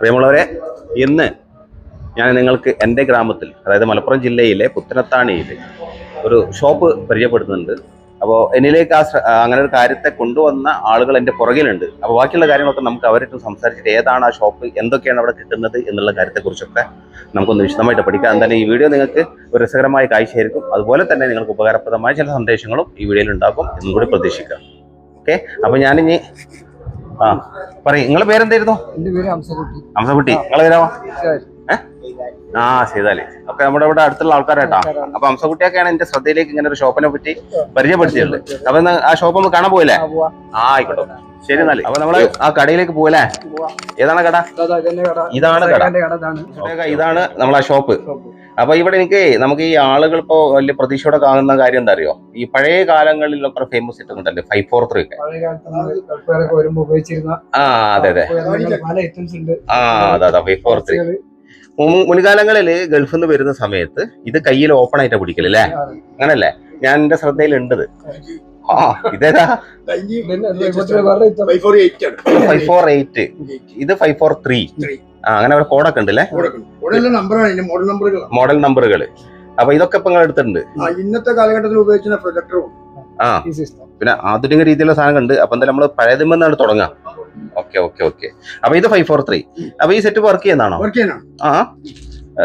പ്രിയമുള്ളവരെ ഇന്ന് ഞാൻ നിങ്ങൾക്ക് എന്റെ ഗ്രാമത്തിൽ അതായത് മലപ്പുറം ജില്ലയിലെ പുത്തനത്താണിയിൽ ഒരു ഷോപ്പ് പരിചയപ്പെടുത്തുന്നുണ്ട്. അപ്പോൾ എന്നിലേക്ക് ആ അങ്ങനെ ഒരു കാര്യത്തെ കൊണ്ടുവന്ന ആളുകൾ എന്റെ പുറകിലുണ്ട്. അപ്പോൾ ബാക്കിയുള്ള കാര്യങ്ങളൊക്കെ നമുക്ക് അവരായിട്ട് സംസാരിച്ചിട്ട് ഏതാണ് ആ ഷോപ്പ് എന്തൊക്കെയാണ് അവിടെ കിട്ടുന്നത് എന്നുള്ള കാര്യത്തെക്കുറിച്ചൊക്കെ നമുക്കൊന്ന് വിശദമായിട്ട് പഠിക്കാം. എന്തായാലും ഈ വീഡിയോ നിങ്ങൾക്ക് ഒരു രസകരമായ കാഴ്ചയായിരിക്കും. അതുപോലെ തന്നെ നിങ്ങൾക്ക് ഉപകാരപ്രദമായ ചില സന്ദേശങ്ങളും ഈ വീഡിയോയിൽ ഉണ്ടാകും എന്നും കൂടി പ്രതീക്ഷിക്കാം. ഓക്കെ? അപ്പോൾ ഞാനിനി ആ പറയും. നിങ്ങളെ പേരെന്തായിരുന്നു? ഹംസകുട്ടി നിങ്ങളെ പേരാവാ ആ ചെയ്താലേ. ഒക്കെ നമ്മുടെ ഇവിടെ അടുത്തുള്ള ആൾക്കാരായിട്ടാ അപ്പൊ അംസക്കുട്ടിയൊക്കെയാണ് എന്റെ ശ്രദ്ധയിലേക്ക് ഇങ്ങനെ ഒരു ഷോപ്പിനെ പറ്റി പരിചയപ്പെടുത്തിയത്. അപ്പൊ ആ ഷോപ്പ് ഒന്ന് കാണാൻ പോയില്ലേ? ആ ആയിക്കോട്ടെ. ശരി എന്നാൽ. അപ്പൊ നമ്മൾ ആ കടയിലേക്ക് പോവല്ലേ? ഏതാണ് കട? ഇതാണ് കട. ഇതാണ് നമ്മളെ ഷോപ്പ്. അപ്പൊ ഇവിടെ എനിക്ക് നമുക്ക് ഈ ആളുകൾ ഇപ്പോ വലിയ പ്രതീക്ഷയോടെ കാണുന്ന കാര്യം എന്താ അറിയോ? ഈ പഴയ കാലങ്ങളിലൊക്കെ ഫേമസ് ഇട്ടുണ്ടല്ലേ ഫൈവ് ഫോർ ത്രീ ഒക്കെ. ആ അതെ അതെ. ആ അതെ അതെ ഫൈവ് ഫോർ ത്രീ മുൻകാലങ്ങളിൽ ഗൾഫിൽ നിന്ന് വരുന്ന സമയത്ത് ഇത് കയ്യിൽ ഓപ്പൺ ആയിട്ടാ പിടിക്കലല്ലേ അങ്ങനല്ലേ? ഞാൻ എന്റെ ശ്രദ്ധയിലുണ്ടത്. ആ ഇതേതാ? ഫൈവ് ഫോർ എയ്റ്റ് ഇത് ഫൈവ് ഫോർ ത്രീ ആ അങ്ങനെ അവിടെ കോഡൊക്കെ ഉണ്ടല്ലേ? അല്ലേ മോഡൽ നമ്പറുകൾ അപ്പൊ ഇതൊക്കെ ഇപ്പൊ നിങ്ങൾ എടുത്തിട്ടുണ്ട്. ഇന്നത്തെ കാലഘട്ടത്തിൽ ഉപയോഗിച്ച പ്രൊജക്ടറും ആ. പിന്നെ ആധുനിക രീതിയിലുള്ള സാധനം ഉണ്ട് അപ്പൊ എന്തായാലും നമ്മൾ പഴയതുമെന്നാണ് തുടങ്ങാം. Okay okay okay. അപ്പൊ ഇത് ഫൈവ് ഫോർ ത്രീ അപ്പൊ ഈ സെറ്റ് വർക്ക് ചെയ്യുന്നതാണോ? വർക്ക് ആ.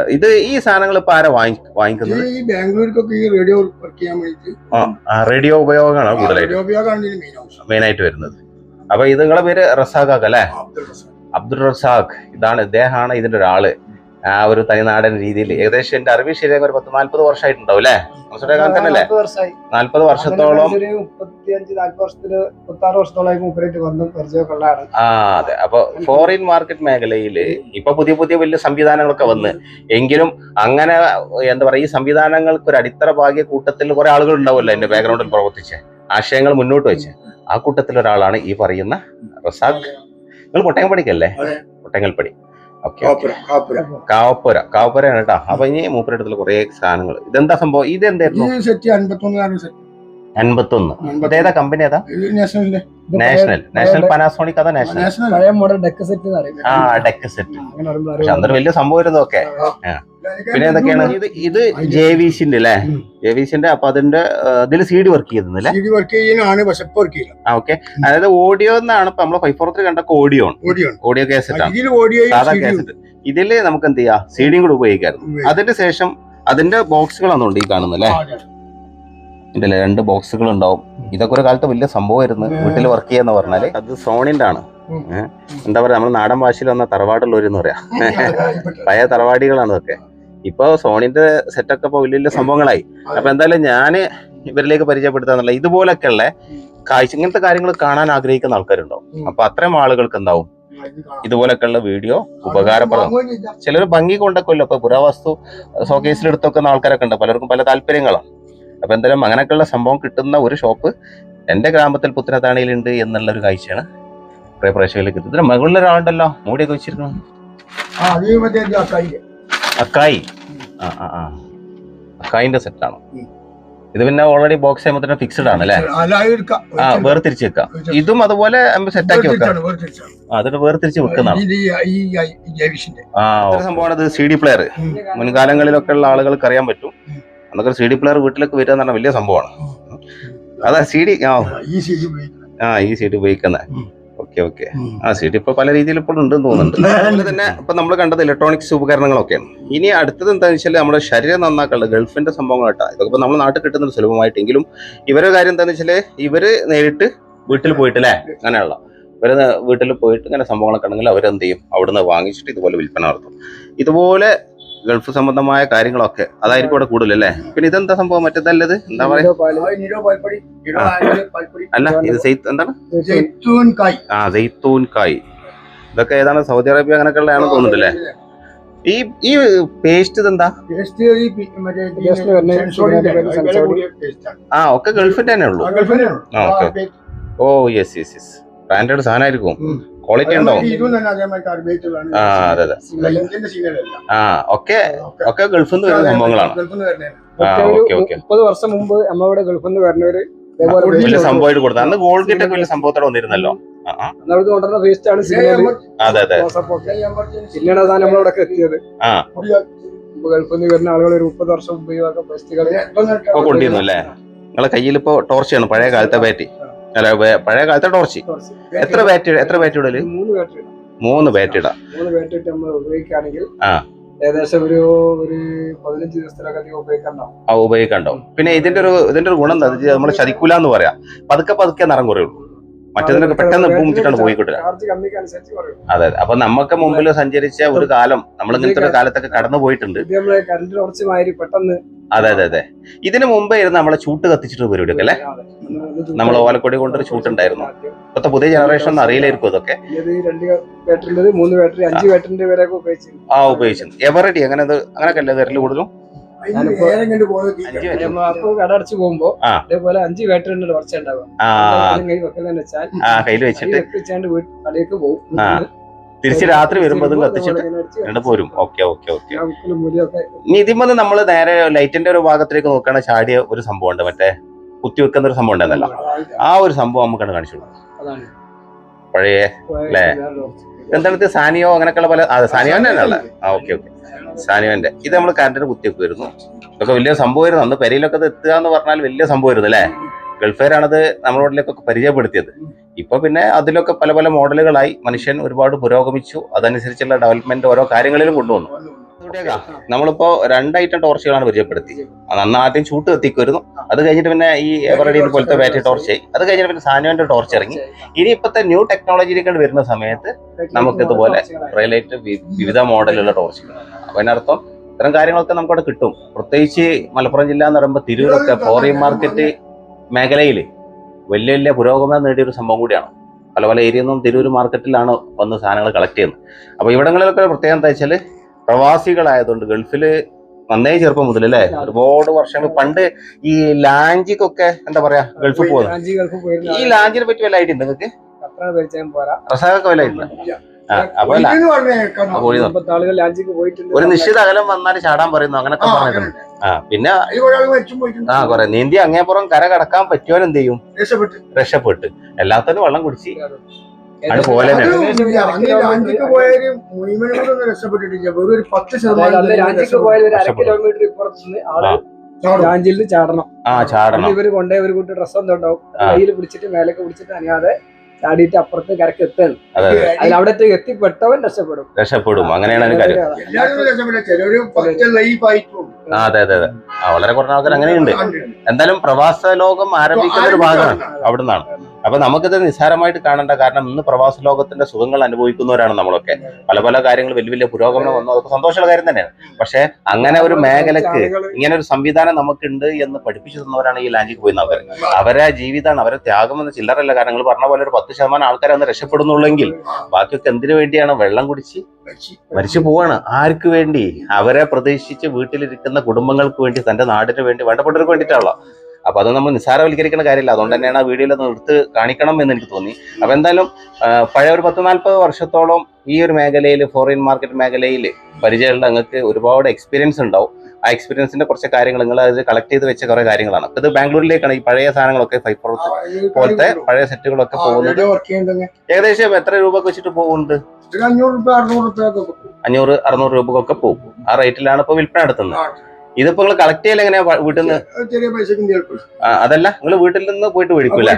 ഇത് ഈ സാധനങ്ങൾ ഇപ്പൊ ആരാ വാങ്ങിക്കുന്നത്? ഈ ബാംഗ്ലൂർക്കൊക്കെ ഈ റേഡിയോ വർക്ക് ചെയ്യാൻ ആ റേഡിയോ ഉപയോഗമാണ് കൂടുതലായിട്ട്. മെയിൻ ആയിട്ട് വരുന്നത്. അപ്പൊ ഇത് നിങ്ങളെ പേര് റസാഖ് അല്ലേ? അബ്ദുൾ റസാഖ്. ഇതാണ് ഇദ്ദേഹമാണ് ഇതിന്റെ ഒരാൾ. ആ ഒരു തനിനാടൻ രീതിയിൽ. ഏകദേശം എന്റെ അറിവ് ശരിയാകും ഒരു പത്ത് നാല്പത് വർഷമായിട്ടുണ്ടാവും അല്ലേ? നാല്പത് വർഷത്തോളം ആ അതെ. അപ്പൊ ഫോറിൻ മാർക്കറ്റ് മേഖലയിൽ ഇപ്പൊ പുതിയ പുതിയ വലിയ സംവിധാനങ്ങളൊക്കെ വന്ന് എങ്കിലും അങ്ങനെ എന്താ പറയാ ഈ സംവിധാനങ്ങൾക്ക് ഒരു അടിത്തറ ഭാഗ്യ കൂട്ടത്തിൽ കുറെ ആളുകൾ ഉണ്ടാവുമല്ലോ എന്റെ ബാക്ക്ഗ്രൗണ്ടിൽ പ്രവർത്തിച്ച്. ആശയങ്ങൾ മുന്നോട്ട് വെച്ച്. ആ കൂട്ടത്തിൽ ഒരാളാണ് ഈ പറയുന്ന റസാഖ്. നിങ്ങൾ കൊട്ടയം കാപ്പുര കാപ്പുര കാവപ്പുര കാവപ്പുരയാണ് കേട്ടോ. അപ്പൊ ഇനി മൂപ്പരടുത്തുള്ള കുറെ സാധനങ്ങൾ. ഇതെന്താ സംഭവം? ഇത് എന്തായിരുന്നു ഈ സെറ്റ് അൻപത്തൊന്ന് സെറ്റ് അൻപത്തൊന്ന് ഏതാ? കമ്പനി ഏതാ നാഷണലിന്റെ നാഷണൽ നാഷണൽ പനാസോണിക് അതാ നാഷണൽ ഡെക്ക് സെറ്റ് ആ ഡെക്ക് സെറ്റ് പക്ഷെ അന്നൊരു വലിയ സംഭവം ഒക്കെ. പിന്നെ എന്തൊക്കെയാണ്? ഇത് ഇത് അല്ലേ? ഉം. ജെ വി അപ്പൊ അതിന്റെ ഇതിൽ C D work C D work ചെയ്യാനാണ് പക്ഷെ ഇപ്പൊ വർക്ക് ചെയ്യില്ല. ഓക്കെ അതായത് ഓഡിയോ എന്നാണ് ഇപ്പൊ നമ്മൾ ഫൈവ് ഫോർ ത്രീ കണ്ടൊക്കെ ഓഡിയോ ഓഡിയോ കാസറ്റ് ആണ്. സാധാ കേസറ്റ് ഇതിൽ നമുക്ക് എന്ത് ചെയ്യാം? സി ഡിയും കൂടെ ഉപയോഗിക്കായിരുന്നു. അതിന്റെ ശേഷം അതിന്റെ ബോക്സുകളാണ് ഈ കാണുന്നത് അല്ലേ? ഇതിന്റെ രണ്ട് ബോക്സുകൾ ഉണ്ടാവും ഇതൊക്കെ ഒരു കാലത്ത് വലിയ സംഭവമായിരുന്നു. വീട്ടിൽ വർക്ക് ചെയ്യാന്ന് പറഞ്ഞാൽ. അത് സോണിന്റെ ആണ് എന്താ പറയാ നമ്മൾ നാടൻ ഭാഷയിൽ വന്ന തറവാടുള്ളവരെന്ന് പറയാ. പഴയ തറവാടികളാണ് ഇതൊക്കെ. ഇപ്പൊ സോണിന്റെ സെറ്റൊക്കെ ഇപ്പൊ വലിയ വലിയ സംഭവങ്ങളായി. അപ്പൊ എന്തായാലും ഞാൻ ഇവരിലേക്ക് പരിചയപ്പെടുത്താന്നുള്ള ഇതുപോലൊക്കെയുള്ള കാഴ്ച ഇങ്ങനത്തെ കാര്യങ്ങൾ കാണാൻ ആഗ്രഹിക്കുന്ന ആൾക്കാരുണ്ടാവും. അപ്പൊ അത്രയും ആളുകൾക്ക് എന്താവും? ഇതുപോലൊക്കെയുള്ള വീഡിയോ ഉപകാരപ്രദം. ചിലർ ഭംഗി കൊണ്ടൊക്കെ ഇല്ല ഇപ്പൊ പുരാവസ്തു ഷോക്കേസിൽ എടുത്തൊക്കെ ആൾക്കാരൊക്കെ ഉണ്ട്. പലർക്കും പല താല്പര്യങ്ങളാണ്. അപ്പൊ എന്തായാലും അങ്ങനെയൊക്കെയുള്ള സംഭവം കിട്ടുന്ന ഒരു ഷോപ്പ് എന്റെ ഗ്രാമത്തിൽ പുത്തനത്താണിയിലുണ്ട് എന്നുള്ള ഒരു കാഴ്ചയാണ് കുറെ പ്രേക്ഷകരിലേക്ക് എത്തുന്നത്. ഇതിന് മുകളിൽ ഒരാളുണ്ടല്ലോ? മൂടിയൊക്കെ വെച്ചിരുന്നു അക്കായി. ആ ആ ആ. അക്കായിന്റെ സെറ്റാണ്. ഇത് പിന്നെ ഓൾറെഡി ബോക്സ് ചെയ്യുമ്പോൾ ഫിക്സ്ഡ് ആണ് അല്ലേ. ആ വേർതിരിച്ച് വെക്കാം. ഇതും അതുപോലെ സെറ്റ് ആക്കി വെക്കാം. അതൊരു അതിന് വേർതിരിച്ച് വെക്കുന്നതാണ്. ആ സംഭവമാണ് ഇത് സി ഡി പ്ലെയർ. മുൻകാലങ്ങളിലൊക്കെ ഉള്ള ആളുകൾക്ക് അറിയാൻ പറ്റും. അന്നൊക്കെ സി ഡി പ്ലെയർ വീട്ടിലേക്ക് വരിക എന്ന് പറഞ്ഞാൽ വലിയ സംഭവമാണ്. അതാ സി ഡി ആ ആ ഈ സി ഡി ഉപയോഗിക്കുന്നത്. Okay okay. ആ സി ഡി ഇപ്പൊ പല രീതിയിൽ ഇപ്പോൾ ഉണ്ടെന്ന് തോന്നുന്നുണ്ട്. അതുപോലെ തന്നെ ഇപ്പൊ നമ്മൾ കണ്ടത് ഇലക്ട്രോണിക്സ് ഉപകരണങ്ങളൊക്കെയാണ് ഇനി അടുത്തത് എന്താണെന്ന് വെച്ചാൽ നമ്മുടെ ശരീരം നന്നാക്കാനുള്ള ഗൾഫിന്റെ സംഭവങ്ങളായിട്ടാണ് ഇതൊക്കെ ഇപ്പൊ നമ്മൾ നാട്ടിൽ കിട്ടുന്നത് സുലഭമായിട്ടെങ്കിലും ഇവരുടെ കാര്യം എന്താണെന്ന് വെച്ചാൽ ഇവർ നേരിട്ട് വീട്ടിൽ പോയിട്ടല്ലേ? അങ്ങനെയുള്ള ഇവർ വീട്ടിൽ പോയിട്ട് ഇങ്ങനെ സംഭവങ്ങളൊക്കെ ഉണ്ടെങ്കിൽ അവരെന്ത് ചെയ്യും? അവിടുന്ന് വാങ്ങിച്ചിട്ട് ഇതുപോലെ വിൽപ്പന നടത്തും. ഇതുപോലെ ഗൾഫ് സംബന്ധമായ കാര്യങ്ങളൊക്കെ അതായിരിക്കും ഇവിടെ കൂടുതലല്ലേ പിന്നെ ഇതെന്താ സംഭവം? മറ്റേതല്ലത്? എന്താ പറയുക. അല്ല ഇത് എന്താണ്? ആ കായ്. ഇതൊക്കെ ഏതാണ്? സൗദി അറേബ്യ അങ്ങനെയൊക്കെ ഉള്ളതാണ് തോന്നുന്നുണ്ടല്ലേ ഈ ഈ പേസ്റ്റ് ഇതെന്താ. ആ ഒക്കെ ഗൾഫിന്റെ തന്നെ ഉള്ളൂ. Oh yes yes yes branded സാധനമായിരിക്കും. ക്വാളിറ്റി ഉണ്ടോ. ആ അതെ അതെ. ആ ഒക്കെ ഒക്കെ. ഗൾഫിൽ നിന്ന് വരുന്ന സംഭവങ്ങളാണ്. ആ ഓക്കെ ഓക്കെ. മുപ്പത് വർഷം മുമ്പ് നമ്മളിവിടെ ഗൾഫിൽ നിന്ന് വരുന്നവര് വലിയ സംഭവമായിട്ട് കൊടുത്തത് അന്ന് ഗോൾഡ് ഒക്കെ വലിയ സംഭവത്തോടെ വന്നിരുന്നല്ലോ. വേസ്റ്റ് ആണ് അതെ അതെ. നമ്മളിവിടെ എത്തിയത്. ആ. ഇപ്പൊ ഗൾഫിൽ നിന്ന് വരുന്ന ആളുകൾ ഒരു മുപ്പത് വർഷം മുമ്പ് കൊണ്ടിരുന്നു അല്ലേ? നിങ്ങളെ കയ്യിൽ ഇപ്പോ ടോർച്ചാണ് പഴയ കാലത്തെ ബാറ്ററി അല്ല പഴയ കാലത്തെ ടോർച്ച് എത്ര ബാറ്ററി എത്ര ബാറ്ററി ഇടൽ? മൂന്ന് ബാറ്ററി മൂന്ന് ബാറ്ററി ഇടാം. മൂന്ന് ബാറ്ററി ഇട്ട് നമ്മൾ ഉപയോഗിക്കുകയാണെങ്കിൽ ആ. ഏകദേശം ഒരു ഒരു പതിനഞ്ച് ദിവസത്തിലൊക്കെ അധികം ഉപയോഗിക്കണ്ടാവും ആ ഉപയോഗിക്കണ്ടോ പിന്നെ ഇതിന്റെ ഒരു ഇതിന്റെ ഒരു ഗുണം എന്താ നമ്മൾ ചതിക്കൂല എന്ന് പറയാം. പതുക്കെ പതുക്കെ നിറം കുറയുള്ളൂ. മറ്റേതിനൊക്കെ പെട്ടെന്ന് ഭൂമിച്ചിട്ടാണ് പോയി കിട്ടുക. അതെ അതെ. അപ്പൊ നമുക്ക് മുമ്പിൽ സഞ്ചരിച്ച ഒരു കാലം നമ്മൾ ഇങ്ങനത്തെ ഒരു കാലത്തൊക്കെ കടന്നു പോയിട്ടുണ്ട്. അതെ അതെ അതെ. ഇതിനു മുമ്പേ ഇരുന്ന് നമ്മളെ ചൂട്ട് കത്തിച്ചിട്ട് പരിപാടിയൊക്കെ അല്ലേ? നമ്മൾ ഓലക്കൊടി കൊണ്ടൊരു ചൂട്ടുണ്ടായിരുന്നു. ഇപ്പത്തെ പുതിയ ജനറേഷൻ ഒന്നും അറിയില്ലായിരിക്കും ഇതൊക്കെ ആ. ഉപയോഗിച്ചു. എവറടി അങ്ങനെ അങ്ങനെ അങ്ങനെയൊക്കെ അല്ലേ വരൽ കൂടുതലും? നമ്മൾ അപ്പൊ കട അടച്ചു പോകുമ്പോ അതേപോലെ അഞ്ച് ബാറ്ററി ഉണ്ട് കുറച്ച് ഉണ്ടാവുക. ആ. കൈ വെക്കലെന്ന് വെച്ചാൽ ആ കയ്യിൽ വെച്ചിട്ട് വെച്ചാണ്ട് കടയിലേക്ക് പോകും. തിരിച്ച് രാത്രി വരുമ്പോ അതും കത്തിച്ചിട്ട് രണ്ട് പോരും. Okay okay okay. ഇനി ഇതിമ്മന്ന് നമ്മൾ നേരെ ലൈറ്റിന്റെ ഒരു ഭാഗത്തേക്ക് നോക്കണ ചാടിയ ഒരു സംഭവം ഉണ്ട് മറ്റേ കുത്തി വെക്കുന്ന ഒരു സംഭവം ഉണ്ടെന്നല്ല ആ ഒരു സംഭവം നമുക്കാണ് കാണിച്ചു അതാണ്. പഴയ അല്ലേ? എന്താണ് ഇത്? സാനിയോ അങ്ങനെയൊക്കെയുള്ള പല സാനിയോ തന്നെയാണല്ലേ ആ ഓക്കെ ഓക്കെ. സാനിയോന്റെ. ഇത് നമ്മൾ കറണ്ടിന് കുത്തിയൊക്കെ വരുന്നു ഇതൊക്കെ വലിയ സംഭവമായിരുന്നു. അന്ന് പെരയിലൊക്കെ എത്തുക എന്ന് പറഞ്ഞാൽ വലിയ സംഭവമായിരുന്നു അല്ലേ? ഗൾഫുകാരാണത് നമ്മളോടിലേക്കൊക്കെ പരിചയപ്പെടുത്തിയത്. ഇപ്പൊ പിന്നെ അതിലൊക്കെ പല പല മോഡലുകളായി മനുഷ്യൻ ഒരുപാട് പുരോഗമിച്ചു. അതനുസരിച്ചുള്ള ഡെവലപ്മെന്റ് ഓരോ കാര്യങ്ങളിലും കൊണ്ടുവന്നു. നമ്മളിപ്പോ രണ്ട് ഐറ്റം ടോർച്ചുകളാണ് പരിചയപ്പെടുത്തി അന്ന് ആദ്യം ചൂട്ട് കത്തിക്കുമായിരുന്നു. അത് കഴിഞ്ഞിട്ട് പിന്നെ ഈ എവറഡിയിൽ പോലത്തെ ബാറ്ററി ടോർച്ച് അത് കഴിഞ്ഞിട്ട് പിന്നെ സാനുവിന്റെ ടോർച്ച് ഇറങ്ങി. ഇനി ഇപ്പോഴത്തെ ന്യൂ ടെക്നോളജിയിലേക്ക് വരുന്ന സമയത്ത് നമുക്ക് ഇതുപോലെ റെയിലേറ്റ് വിവിധ മോഡലുള്ള ടോർച്ചുകൾ അപ്പൊ അതിനർത്ഥം ഇത്തരം കാര്യങ്ങളൊക്കെ നമുക്കവിടെ കിട്ടും. പ്രത്യേകിച്ച് മലപ്പുറം ജില്ല എന്ന് പറയുമ്പോൾ തിരൂരൊക്കെ ഫോറിൻ മാർക്കറ്റ് മേഖലയിൽ വലിയ വലിയ പുരോഗമനം നേടിയ ഒരു സംഭവം കൂടിയാണ്. പല പല ഏരിയയിൽ നിന്നും തിരൂർ മാർക്കറ്റിലാണ് വന്ന് സാധനങ്ങൾ കളക്ട് ചെയ്യുന്നത്. അപ്പൊ ഇവിടങ്ങളിലൊക്കെ പ്രത്യേകം എന്താ വെച്ചാൽ പ്രവാസികളായതുകൊണ്ട് ഗൾഫിൽ നന്നേ ചെറുപ്പം മുതൽ അല്ലേ? ഒരുപാട് വർഷങ്ങൾ പണ്ട് ഈ ലാഞ്ചിക്കൊക്കെ എന്താ പറയാ ഗൾഫിൽ പോകുന്നത് ഈ ലാഞ്ചിനെ പറ്റി വല്ല ഐഡിയ ഉണ്ട് നിങ്ങൾക്ക്? റസാഖൊക്കെ വല്ല ഐഡിയ ഒരു നിശ്ചിത അകലം വന്നാൽ ചാടാൻ പറയുന്നു അങ്ങനൊക്കെ പറഞ്ഞിട്ടുണ്ട്. ആ പിന്നെ. ആ കൊറേ നീന്തി അങ്ങേപ്പുറം കര കടക്കാൻ പറ്റുവാൻ എന്ത് ചെയ്യും? രക്ഷപ്പെട്ടു. എല്ലാത്തിനും വെള്ളം കുടിച്ച്. അത് പോലെ. രാഞ്ചിയിൽ ചാടണം. ആ ചാടണം. ഇവർ കൊണ്ടേ ഒരു കൂട്ടി ഡ്രസ്സ് ഒന്നും ഉണ്ടാവും കയ്യിൽ പിടിച്ചിട്ട് മേലൊക്കെ പിടിച്ചിട്ട് അനിയാതെ ചാടിയിട്ട് അപ്പുറത്ത് കരക്ക് എത്തുകയാണ്. അതെ അതെ. അതിൽ അവിടെ എത്തിപ്പെട്ടവൻ രക്ഷപ്പെടും. രക്ഷപ്പെടും. അങ്ങനെയാണ് അതിന് കാര്യം. അതെ അതെ അതെ. വളരെ കുറഞ്ഞ ആൾക്കാർ അങ്ങനെയുണ്ട്. എന്തായാലും പ്രവാസ ലോകം ആരംഭിക്കുന്ന ഒരു ഭാഗമാണ്. അവിടുന്നാണ്. അപ്പൊ നമുക്കിത് നിസ്സാരമായിട്ട് കാണേണ്ട. കാരണം ഇന്ന് പ്രവാസ ലോകത്തിന്റെ സുഖങ്ങൾ അനുഭവിക്കുന്നവരാണ് നമ്മളൊക്കെ. പല പല കാര്യങ്ങൾ വലിയ വലിയ പുരോഗമനം വന്നു. അതൊക്കെ സന്തോഷമുള്ള കാര്യം തന്നെയാണ്. പക്ഷെ അങ്ങനെ ഒരു മേഖലക്ക് ഇങ്ങനെ ഒരു സംവിധാനം നമുക്കുണ്ട് എന്ന് പഠിപ്പിച്ചു തന്നവരാണ് ഈ ലാൻഡിൽ പോയി അവർ അവരെ. ജീവിതമാണ് അവരെ ത്യാഗം എന്ന ചില്ലറല്ല കാരണം നിങ്ങൾ പറഞ്ഞ പോലെ ഒരു പത്ത് ശതമാനം ആൾക്കാരെ അന്ന് രക്ഷപ്പെടുന്നുള്ളെങ്കിൽ ബാക്കിയൊക്കെ എന്തിനു വേണ്ടിയാണ് വെള്ളം കുടിച്ച് മരിച്ചു പോവാണ്? ആർക്ക് വേണ്ടി? അവരെ പ്രതീക്ഷിച്ച് വീട്ടിലിരിക്കുന്ന കുടുംബങ്ങൾക്ക് വേണ്ടി തന്റെ നാടിന് വേണ്ടി വേണ്ടപ്പെട്ടവർക്ക് വേണ്ടിയിട്ടാണല്ലോ. അപ്പൊ അത് നമ്മൾ നിസ്സാരവൽക്കരിക്കുന്ന കാര്യമില്ല. അതുകൊണ്ട് തന്നെയാണ് ആ വീഡിയോയിൽ അത് എടുത്ത് കാണിക്കണം എന്ന് എനിക്ക് തോന്നി. അപ്പൊ എന്തായാലും പഴയ ഒരു പത്ത് നാല്പത് വർഷത്തോളം ഈ ഒരു മേഖലയിൽ ഫോറിൻ മാർക്കറ്റ് മേഖലയിൽ പരിചയമുള്ള നിങ്ങൾക്ക് ഒരുപാട് എക്സ്പീരിയൻസ് ഉണ്ടാവും. ആ എക്സ്പീരിയൻസിന്റെ കുറച്ച് കാര്യങ്ങൾ നിങ്ങൾ അത് കളക്ട് ചെയ്ത് വെച്ച കുറെ കാര്യങ്ങളാണ്. ഇത് ബാംഗ്ലൂരിലേക്കാണ് ഈ പഴയ സാധനങ്ങളൊക്കെ ഫൈബർ പോലത്തെ പഴയ സെറ്റുകളൊക്കെ പോകുന്നത്. ഏകദേശം എത്ര രൂപ വെച്ചിട്ട് പോകുന്നുണ്ട്? അഞ്ഞൂറ് അറുന്നൂറ് രൂപക്കൊക്കെ പോകും ആ റേറ്റിലാണ് ഇപ്പൊ വിൽപ്പന നടത്തുന്നത്. ഇതിപ്പോ നിങ്ങൾ കളക്ട് ചെയ്യൽ എങ്ങനെയാ വീട്ടിൽ നിന്ന് ചെറിയ പൈസക്ക് അതല്ല നിങ്ങൾ വീട്ടിൽ നിന്ന് പോയിട്ട് മേടിക്കൂല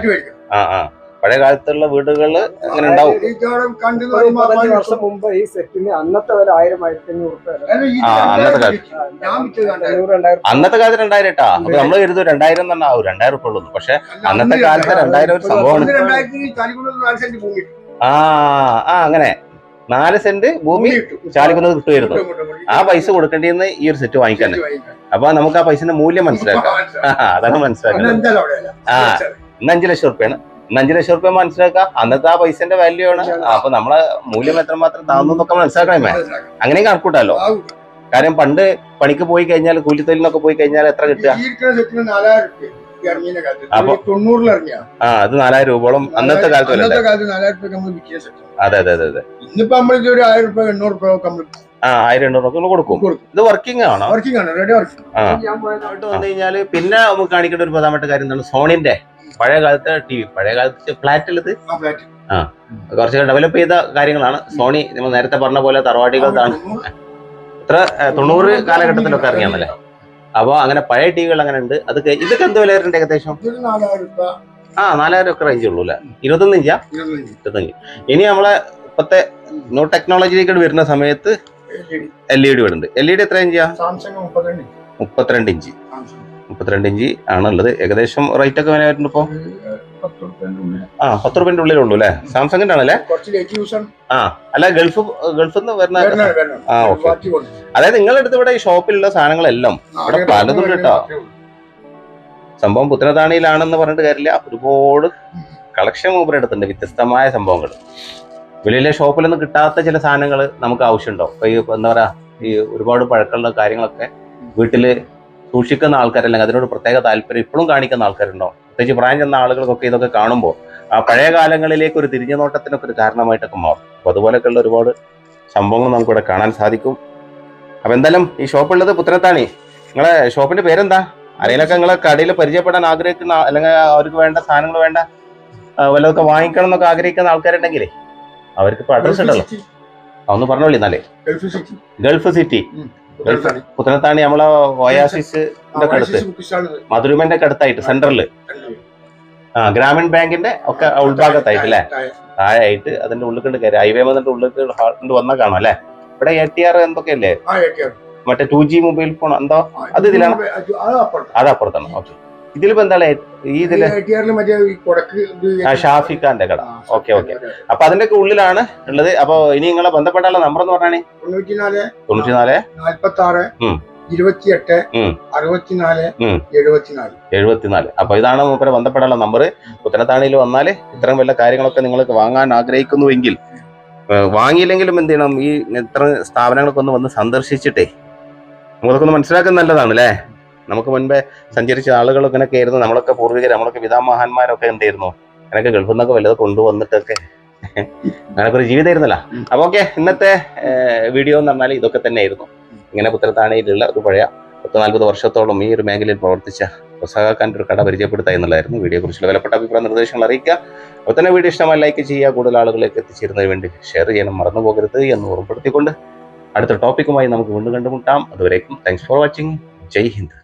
ആ ആ. പഴയ കാലത്തുള്ള വീടുകൾ അങ്ങനെ ഉണ്ടാവും? കണ്ടു ഒരു പതിനഞ്ച് വർഷം മുമ്പ് ഈ സെറ്റിന് അന്നത്തെ വില ആയിരം ആയിരത്തി അന്നത്തെ കാലത്ത്. രണ്ടായിരം. അന്നത്തെ കാലത്ത് രണ്ടായിരം ഇട്ടാ അപ്പൊ നമ്മൾ കരുതും രണ്ടായിരം തന്നെ ആവും രണ്ടായിരം ഉള്ളൂ പക്ഷെ അന്നത്തെ കാലത്ത് രണ്ടായിരം ഒരു സംഭവമാണ്. ആ ആ അങ്ങനെ. നാല് സെന്റ് ഭൂമി. ചാലിക്കുന്നത് കിട്ടുമായിരുന്നു. കിട്ടും, കിട്ടും, കിട്ടും. ആ പൈസ കൊടുക്കേണ്ടിന്ന് ഈ ഒരു സെറ്റ് വാങ്ങിക്കാൻ അപ്പൊ നമുക്ക് ആ പൈസന്റെ മൂല്യം മനസ്സിലാക്കാം. അതാണ് മനസ്സിലാക്കുന്നത്. ആ. ഇന്ന് അഞ്ചു ലക്ഷം റുപ്യാണ് ഇന്ന് അഞ്ചു ലക്ഷം റുപ്യ മനസ്സിലാക്കാം അന്നത്തെ ആ പൈസന്റെ വാല്യൂ ആണ്. അപ്പൊ നമ്മളെ മൂല്യം എത്രമാത്രം താന്നൊക്കെ മനസ്സിലാക്കണമേ അങ്ങനെ കണക്കൂട്ടാലോ? കാര്യം പണ്ട് പണിക്ക് പോയി കഴിഞ്ഞാൽ കൂലിത്തൊഴിലിനൊക്കെ പോയി കഴിഞ്ഞാൽ എത്ര കിട്ടുക? ആ അത് നാലായിരം രൂപയോളം അന്നത്തെ കാലത്ത് അന്നത്തെ കാലത്ത് നാലായിരം രൂപ നമ്മൾ വിൽക്കാൻ അതെ അതെ അതെ അതെ. ഇന്നിപ്പോ നമ്മളിത് ഒരു ആയിരം രൂപ എണ്ണൂറ് രൂപ നമ്മൾ ആ ആയിരം എണ്ണൂറ് രൂപ കൊടുക്കും. ഇത് വർക്കിംഗ് ആണോ? വർക്കിംഗ് ആണ് റെഡി വർക്കിംഗ് ആ. വന്നു കഴിഞ്ഞാൽ പിന്നെ നമുക്ക് കാണിക്കേണ്ട ഒരു പ്രധാനപ്പെട്ട കാര്യം എന്താണ്? സോണിന്റെ പഴയ കാലത്തെ ടി വി പഴയ കാലത്ത് ഫ്ലാറ്റ് ഇത്? ആ ഫ്ലാറ്റ്. കുറച്ച് ഡെവലപ്പ് ചെയ്ത കാര്യങ്ങളാണ്. സോണി നമ്മൾ നേരത്തെ പറഞ്ഞ പോലെ തറവാടികൾ താണ് ഇത്ര തൊണ്ണൂറ് കാലഘട്ടത്തിലൊക്കെ ഇറങ്ങിയാന്നല്ലേ? അപ്പോൾ അങ്ങനെ പഴയ ടി വികൾ അങ്ങനെ ഉണ്ട്. അതൊക്കെ ഇതൊക്കെ എന്ത് വില വരുന്നുണ്ട് ഏകദേശം? ആ നാലായിരം ഒക്കെ റേഞ്ച് ഉള്ളൂ അല്ലേ? ഇരുപത്തൊന്ന് ഇഞ്ചാ? ഇരുപത്തഞ്ച് ഇനി നമ്മളെ ഇപ്പത്തെ നോ ടെക്നോളജിയിലേക്ക് വരുന്ന സമയത്ത് എൽ ഇ ഡി. വരുന്നുണ്ട്. എൽ ഇ ഡി എത്ര ഇഞ്ചാ? മുപ്പത്തിരണ്ട് ഇഞ്ച്. മുപ്പത്തിരണ്ട് ഇഞ്ച്. ആണുള്ളത്. ഏകദേശം റേറ്റ് ഒക്കെ വില വരുന്നുണ്ട് ഇപ്പോൾ ആ പത്ത് റുപ്യന്റെ ഉള്ളിലുള്ളൂ അല്ലേ സാംസങ്ങിന്റെ ആണല്ലേ ആ അല്ല ഗൾഫ് ഗൾഫിൽ നിന്ന് വരുന്ന. ആ, ഓക്കെ. അതായത് നിങ്ങളുടെ അടുത്ത് ഇവിടെ ഈ ഷോപ്പിലുള്ള സാധനങ്ങളെല്ലാം ഇവിടെ പലതും കേട്ടോ. സംഭവം പുത്രതാണിയിലാണെന്ന് പറഞ്ഞിട്ട് കാര്യമില്ല. ഒരുപാട് കളക്ഷൻ അടുത്തുണ്ട് വ്യത്യസ്തമായ സംഭവങ്ങൾ. വെളിയിലെ ഷോപ്പിലൊന്നും കിട്ടാത്ത ചില സാധനങ്ങൾ നമുക്ക് ആവശ്യമുണ്ടോ ഇപ്പൊ ഈ എന്താ പറയാ ഈ ഒരുപാട് പഴക്കമുള്ള കാര്യങ്ങളൊക്കെ വീട്ടിൽ സൂക്ഷിക്കുന്ന ആൾക്കാരല്ലെങ്കിൽ അതിനോട് പ്രത്യേക താല്പര്യം ഇപ്പോഴും കാണിക്കുന്ന ആൾക്കാരുണ്ടോ പ്രത്യേകിച്ച് പ്രായം ചെന്ന ആളുകൾക്കൊക്കെ ഇതൊക്കെ കാണുമ്പോൾ ആ പഴയ കാലങ്ങളിലേക്ക് ഒരു തിരിഞ്ഞു നോട്ടത്തിനൊക്കെ ഒരു കാരണമായിട്ടൊക്കെ മാറും. അപ്പോൾ അതുപോലെയൊക്കെയുള്ള ഒരുപാട് സംഭവങ്ങൾ നമുക്കിവിടെ കാണാൻ സാധിക്കും. അപ്പോൾ എന്തായാലും ഈ ഷോപ്പുള്ളത് പുത്തനത്താണി നിങ്ങളെ ഷോപ്പിന്റെ പേരെന്താ? ആരെങ്കിലൊക്കെ നിങ്ങളെ കടയിൽ പരിചയപ്പെടാൻ ആഗ്രഹിക്കുന്ന അല്ലെങ്കിൽ അവർക്ക് വേണ്ട സാധനങ്ങൾ വേണ്ട വല്ലതൊക്കെ വാങ്ങിക്കണം എന്നൊക്കെ ആഗ്രഹിക്കുന്ന ആൾക്കാരുണ്ടെങ്കിലേ അവർക്ക് ഇപ്പൊ അഡ്രസ് ഉണ്ടല്ലോ. അതൊന്ന് പറഞ്ഞോളി എന്നാലേ. Gulf city. ഗൾഫ് പുത്തനത്താണി നമ്മളെ ഒയാസിസ് അടുത്ത്. മധുരമന്റെ അടുത്തായിട്ട് സെന്ററിൽ ആ ഗ്രാമീൺ ബാങ്കിന്റെ ഒക്കെ ഉൾഭാഗത്തായിട്ട് അല്ലേ താഴെ. താഴെ. ആയിട്ട് അതിന്റെ ഉള്ളിൽ കണ്ട് കയറി. ഹൈവേ വന്നിട്ട് ഉള്ളിൽ കൊണ്ട് വന്നാൽ കാണാം അല്ലേ? ഇവിടെ എ ടി ആർ എന്തൊക്കെയല്ലേ. മറ്റേ ടു ജി മൊബൈൽ ഫോൺ എന്തോ? അത് ഇതിലാണ്? അത് അപ്പുറത്താണ്. ഓക്കെ ഇതിലിപ്പോ എന്താണ് ഈ ഇതിൽ? ഷാഫിഖാന്റെ കട. ഓക്കെ ഓക്കെ അപ്പൊ അതിന്റെ ഒക്കെ ഉള്ളിലാണ് ഉള്ളത്. അപ്പൊ ഇനി നിങ്ങളെ ബന്ധപ്പെട്ടാലുള്ള നമ്പർ എന്ന് പറഞ്ഞാണ് തൊണ്ണൂറ്റിനാല് തൊണ്ണൂറ്റിനാല്. നാല്പത്തി ആറ്. ഇരുപത്തിയെട്ട്. അറുപത്തിനാല്. എഴുപത്തിനാല്. എഴുപത്തിനാല്. അപ്പൊ ഇതാണ് മൂപ്പരെ ബന്ധപ്പെടാനുള്ള നമ്പർ ഉത്തരത്താണിയിൽ വന്നാൽ ഇത്തരം വല്ല കാര്യങ്ങളൊക്കെ നിങ്ങൾക്ക് വാങ്ങാൻ ആഗ്രഹിക്കുന്നുവെങ്കിൽ വാങ്ങിയില്ലെങ്കിലും എന്ത് ചെയ്യണം? ഈ ഇത്ര സ്ഥാപനങ്ങളൊക്കെ ഒന്ന് വന്ന് സന്ദർശിച്ചിട്ടേ നമുക്കൊക്കെ ഒന്ന് മനസ്സിലാക്കുന്ന നല്ലതാണ് അല്ലേ നമുക്ക് മുൻപേ സഞ്ചരിച്ച ആളുകളൊക്കെ ഇങ്ങനെ ആയിരുന്നു. നമ്മളൊക്കെ പൂർവികർ നമ്മളൊക്കെ പിതാമഹാന്മാരൊക്കെ എന്തായിരുന്നു അങ്ങനെയൊക്കെ ഗൾഫിൽ നിന്നൊക്കെ വല്ലതും കൊണ്ടുവന്നിട്ടൊക്കെ അങ്ങനൊക്കെ ഒരു ജീവിതമായിരുന്നല്ലോ അപ്പൊ ഓക്കെ ഇന്നത്തെ വീഡിയോ എന്ന് പറഞ്ഞാൽ ഇതൊക്കെ തന്നെയായിരുന്നു. ഇങ്ങനെ പുത്രത്താണിയിലുള്ള ഒരു പഴയ പത്ത് നാൽപ്പത് വർഷത്തോളം ഈ ഒരു മേഖലയിൽ പ്രവർത്തിച്ച സഹാക്കാന്റെ ഒരു കട പരിചയപ്പെടുത്തുക എന്നുള്ളതായിരുന്നു വീഡിയോ കുറിച്ചുള്ള വിലപ്പെട്ട അഭിപ്രായ നിർദ്ദേശങ്ങൾ അറിയിക്കുക. അപ്പോൾ തന്നെ വീഡിയോ ഇഷ്ടമായി ലൈക്ക് ചെയ്യുക കൂടുതൽ ആളുകളിലേക്ക് എത്തിച്ചേരുന്നതിന് വേണ്ടി ഷെയർ ചെയ്യണം മറന്നു പോകരുത് എന്ന് ഓർമ്മപ്പെടുത്തിക്കൊണ്ട് അടുത്ത ടോപ്പിക്കുമായി നമുക്ക് വീണ്ടും കണ്ടുമുട്ടാം. അതുവരേക്കും thanks for watching Jai Hind.